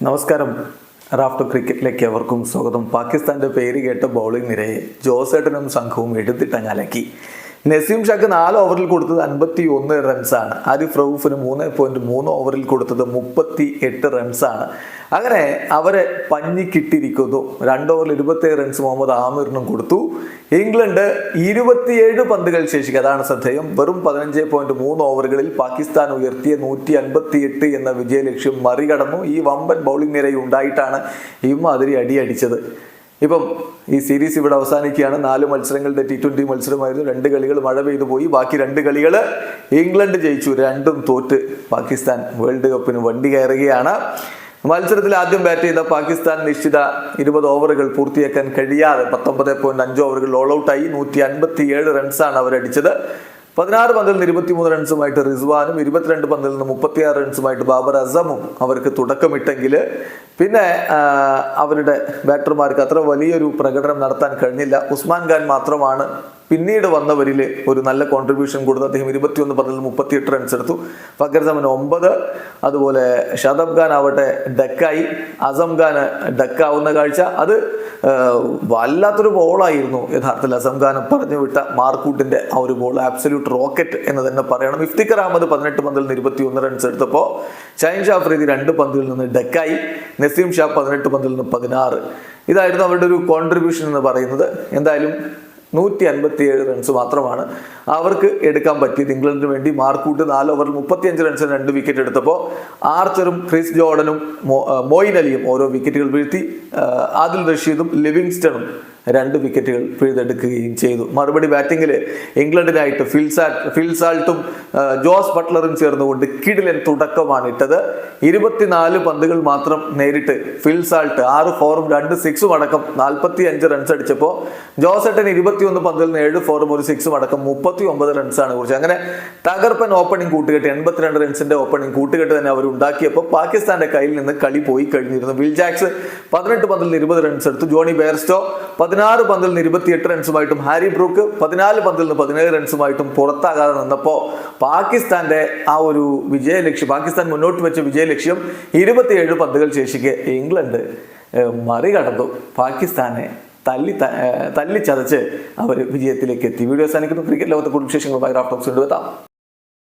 നമസ്കാരം. റാഫ്റ്റർ ക്രിക്കറ്റിലേക്ക് എവർക്കും സ്വാഗതം. പാകിസ്ഥാന്റെ പേര് കേട്ട ബൗളിംഗ് നിരയെ ജോസേട്ടനും സംഘവും എടുത്തിട്ടങ്ങലക്കി നസീം ഷാക്ക് നാല് ഓവറിൽ കൊടുത്തത് അൻപത്തി ഒന്ന് റൺസാണ് ആരിഫ് റൌഫിന് മൂന്ന് പോയിന്റ് മൂന്ന് ഓവറിൽ കൊടുത്തത് മുപ്പത്തി എട്ട് റൺസാണ് അങ്ങനെ അവരെ പഞ്ഞിക്കിട്ടിരിക്കുന്നു. രണ്ട് ഓവറിൽ ഇരുപത്തേഴ് റൺസ് മുഹമ്മദ് ആമിറിനും കൊടുത്തു. ഇംഗ്ലണ്ട് ഇരുപത്തിയേഴ് പന്തുകൾ ശേഷിക്കുക അതാണ് ശ്രദ്ധേയം. വെറും പതിനഞ്ച് പോയിന്റ് മൂന്ന് ഓവറുകളിൽ പാകിസ്ഥാൻ ഉയർത്തിയ നൂറ്റി അൻപത്തി എട്ട് എന്ന വിജയലക്ഷ്യം മറികടന്നു. ഈ വമ്പൻ ബൗളിംഗ് നിരയുണ്ടായിട്ടാണ് അതിരി അടിയടിച്ചത്. ഇപ്പം ഈ സീരീസ് ഇവിടെ അവസാനിക്കുകയാണ്. നാല് മത്സരങ്ങളുടെ ടി ട്വന്റി മത്സരമായിരുന്നു. രണ്ട് കളികൾ മഴ പെയ്തു പോയി. ബാക്കി രണ്ട് കളികൾ ഇംഗ്ലണ്ട് ജയിച്ചു. രണ്ടും തോറ്റ്. പാകിസ്ഥാൻ വേൾഡ് കപ്പിന് വണ്ടി കയറുകയാണ്. മത്സരത്തിൽ ആദ്യം ബാറ്റ് ചെയ്ത പാകിസ്ഥാൻ നിശ്ചിത ഇരുപത് ഓവറുകൾ പൂർത്തിയാക്കാൻ കഴിയാതെ പത്തൊമ്പത് പോയിന്റ് അഞ്ച് ഓവറുകൾ ഓൾ ഔട്ടായി നൂറ്റി അൻപത്തി ഏഴ് റൺസാണ് അവരടിച്ചത് പതിനാറ് പന്തിൽ നിന്ന് ഇരുപത്തിമൂന്ന് റൺസുമായിട്ട് റിസ്വാനും ഇരുപത്തിരണ്ട് പന്തിൽ നിന്ന് മുപ്പത്തിയാറ് റൺസുമായിട്ട് ബാബർ അസമും അവർക്ക് തുടക്കമിട്ടെങ്കിൽ പിന്നെ അവരുടെ ബാറ്റർമാർക്ക് അത്ര വലിയൊരു പ്രകടനം നടത്താൻ കഴിഞ്ഞില്ല. ഉസ്മാൻ ഖാൻ മാത്രമാണ് പിന്നീട് വന്നവരിൽ ഒരു നല്ല കോൺട്രിബ്യൂഷൻ കൊടുത്ത് അദ്ദേഹം ഇരുപത്തിയൊന്ന് പന്തിൽ മുപ്പത്തിയെട്ട് റൺസ് എടുത്തു. ഫക്കർ സമൻ ഒമ്പത് അതുപോലെ ഷാദബ് ഖാൻ ആവട്ടെ ഡക്കായി. അസം ഖാൻ ഡക്കാവുന്ന കാഴ്ച. അത് വല്ലാത്തൊരു ബോളായിരുന്നു യഥാർത്ഥത്തിൽ അസം ഖാൻ പറഞ്ഞു വിട്ട മാർക്കൂട്ടിന്റെ ആ ഒരു ബോൾ ആബ്സല്യൂട്ട് റോക്കറ്റ് എന്ന് തന്നെ പറയണം. ഇഫ്തിഖർ അഹമ്മദ് പതിനെട്ട് പന്തിൽ നിന്ന് ഇരുപത്തി ഒന്ന് റൺസ് എടുത്തപ്പോൾ ഷൈൻ ഷാഫ്രീതി രണ്ട് പന്തിൽ നിന്ന് ഡക്കായി. നസീം ഷാ പതിനെട്ട് പന്തിൽ നിന്ന് പതിനാറ്. ഇതായിരുന്നു അവരുടെ ഒരു കോൺട്രിബ്യൂഷൻ എന്ന് പറയുന്നത്. എന്തായാലും നൂറ്റി അൻപത്തി ഏഴ് റൺസ് മാത്രമാണ് അവർക്ക് എടുക്കാൻ പറ്റിയത് ഇംഗ്ലണ്ടിന് വേണ്ടി. മാർക്കൂട്ട് നാല് ഓവറിൽ മുപ്പത്തിയഞ്ച് റൺസിന് രണ്ട് വിക്കറ്റ് എടുത്തപ്പോൾ ആർച്ചറും ക്രിസ് ജോർഡനും മോയിൻ അലിയും ഓരോ വിക്കറ്റുകൾ വീഴ്ത്തി ആദിൽ റഷീദും ലിവിങ്സ്റ്റണും രണ്ട് വിക്കറ്റുകൾ പിഴുതെടുക്കുകയും ചെയ്തു. മറുപടി ബാറ്റിംഗിൽ ഇംഗ്ലണ്ടിനായിട്ട് ഫിൽസാറ്റ് ഫിൽസാൾട്ടും ജോസ് ബട്ട്ലറും ചേർന്നുകൊണ്ട് കിടിലൻ തുടക്കമാണ് ഇട്ടത്. ഇരുപത്തിനാല് പന്തുകൾ മാത്രം നേരിട്ട് ഫിൽസാൾട്ട് ആറ് ഫോറും രണ്ട് സിക്സും അടക്കം നാൽപ്പത്തി അഞ്ച് റൺസ് അടിച്ചപ്പോൾ ജോസട്ടൻ ഇരുപത്തിയൊന്ന് പന്തിൽ നിന്ന് ഏഴ് ഫോറും ഒരു സിക്സും അടക്കം മുപ്പത്തി ഒമ്പത് റൺസാണ് കുറിച്ചത്. അങ്ങനെ തകർപ്പൻ ഓപ്പണിംഗ് കൂട്ടുകെട്ട് എൺപത്തിരണ്ട് റൺസിന്റെ ഓപ്പണിംഗ് കൂട്ടുകെട്ട് തന്നെ അവർ ഉണ്ടാക്കിയപ്പോൾ പാകിസ്ഥാന്റെ കയ്യിൽ നിന്ന് കളി പോയി കഴിഞ്ഞിരുന്നു. വിൽ ജാക്സ് പതിനെട്ട് പന്തിൽ ഇരുപത് റൺസ് എടുത്തു. ജോണി ബെയർസ്റ്റോ പതിനാറ് പന്തിൽ നിന്ന് ഇരുപത്തിയെട്ട് റൺസുമായിട്ടും ഹാരി ബ്രൂക്ക് പതിനാല് പന്തിൽ നിന്ന് പതിനേഴ് റൺസുമായിട്ടും പുറത്താകാതെ നിന്നപ്പോൾ പാകിസ്ഥാന്റെ ആ ഒരു വിജയലക്ഷ്യം പാകിസ്ഥാൻ മുന്നോട്ട് വെച്ച വിജയലക്ഷ്യം ഇരുപത്തിയേഴ് പന്തുകൾ ശേഷിക്കെ ഇംഗ്ലണ്ട് മറികടന്നു. പാകിസ്ഥാനെ തല്ലി തല്ലിച്ചതച്ച് അവർ വിജയത്തിലേക്ക് എത്തി. വീഡിയോ അവസാനിക്കുന്നു. ക്രിക്കറ്റ് ലോകത്തെ കുടുംബശേഷങ്ങളുമായി വിശേഷങ്ങളുമായി റാഫ്റ്റോക്സ് കൊണ്ടുവെത്താം